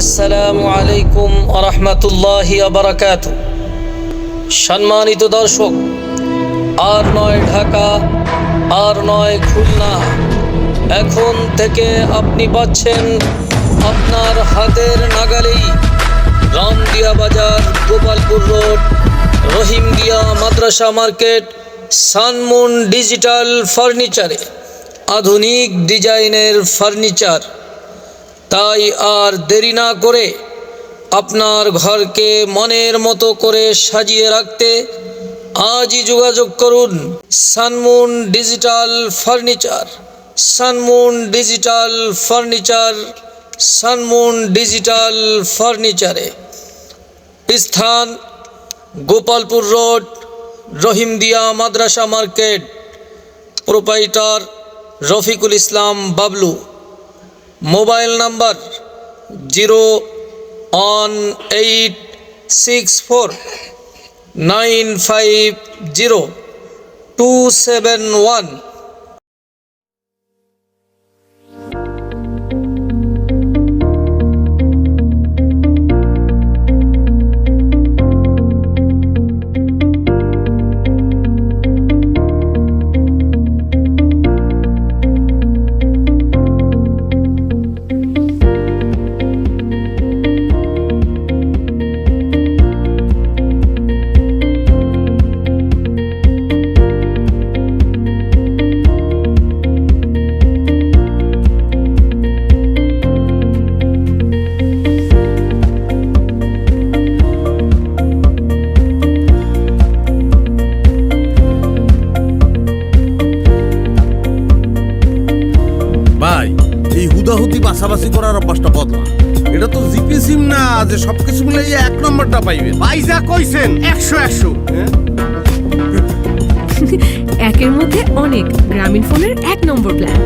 আসসালামু আলাইকুম আরহামতুল্লাহি সম্মানিত দর্শক, আর নয় ঢাকা, আর নয় খুলনা, এখন থেকে আপনি পাচ্ছেন আপনার হাতের নাগালেই রামদিয়া বাজার, গোপালপুর রোড রহিমদিয়া মাদ্রাসা মার্কেট, সানমুন ডিজিটাল ফার্নিচারে। আধুনিক ডিজাইনের ফার্নিচার তাই আর দেরি না করে আপনার ঘরকে মনের মতো করে সাজিয়ে রাখতে আজই যোগাযোগ করুন Sunmoon digital furniture. Sunmoon digital furniture, Sunmoon digital ফার্নিচারে। স্থান গোপালপুর রোড, রহিমদিয়া মাদ্রাসা market. Proprietor Rafiqul Islam Bablu. Mobile number zero one eight six four nine five zero two seven one. হুদাহুদি বাসাবাসি করার অভ্যাসটা বদলা। এটা তো জিপি সিম না যে সবকিছু মিলে এই এক নম্বরটা পাইবে ভাই যা কইছেন একশো একশো। একের মধ্যে অনেক গ্রামীণ ফোনের এক নম্বর প্ল্যান।